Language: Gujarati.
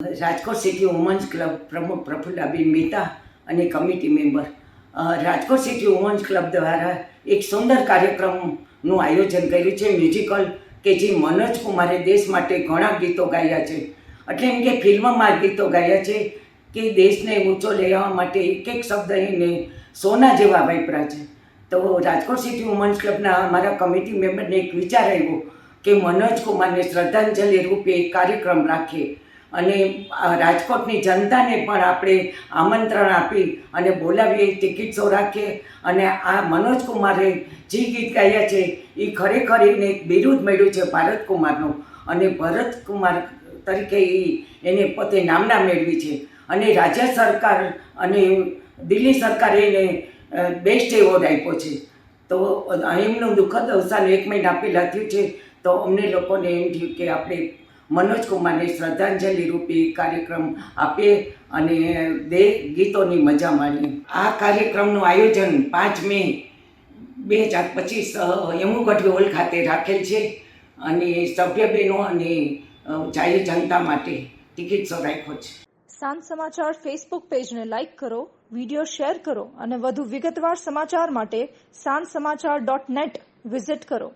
રાજકોટ સિટી વુમન્સ ક્લબ પ્રમુખ પ્રફુલ્લાબેન મહેતા અને committee member Rajkot city women's club દ્વારા એક સુંદર કાર્યક્રમનું આયોજન કર્યું છે મ્યુઝિકલ કે જે મનોજ કુમારે દેશ માટે ઘણા ગીતો ગાયા છે. એટલે એમ કે ફિલ્મમાં ગીતો ગાયા છે કે દેશને ઊંચો લેવા માટે એક એક શબ્દ એને સોના જેવા વાપરા છે. તો રાજકોટ સિટી વુમન્સ ક્લબના અમારા કમિટી મેમ્બરને એક વિચાર આવ્યો કે મનોજ કુમારને શ્રદ્ધાંજલિ રૂપે કાર્યક્રમ રાખીએ અને રાજકોટની જનતાને પણ આપણે આમંત્રણ આપી અને બોલાવીએ ટિકિટ શો રાખીએ. અને આ મનોજ કુમારે જે ગીત ગાયા છે, એ ખરેખર એને એક બિરુદ મળ્યું છે ભારત કુમારનું. અને ભરત કુમાર તરીકે એ એને પોતે નામના મેળવી છે. અને રાજ્ય સરકાર અને દિલ્હી સરકારે એને બેસ્ટ એવોર્ડ આપ્યો છે. તો એમનું દુઃખદ અવસાન એક મહિના પહેલાં થયું છે. તો અમને લોકોને એમ થયું કે આપણે મનોજ કુમારને શ્રદ્ધાંજલિ રૂપી કાર્યક્રમ આપીએ અને બે ગીતોની મજા માણીએ આ કાર્યક્રમનું આયોજન પાંચ મે બે હજાર પચીસ યમુગઢ હોલ ખાતે રાખેલ છે અને સભ્ય બહેનો અને જાહેર જનતા માટે ટિકિટ રાખ્યો છે. સાંજ સમાચાર ફેસબુક પેજને લાઇક કરો, વીડિયો શેર કરો અને વધુ વિગતવાર સમાચાર માટે સાંજ સમાચાર ડોટ નેટ વિઝિટ કરો.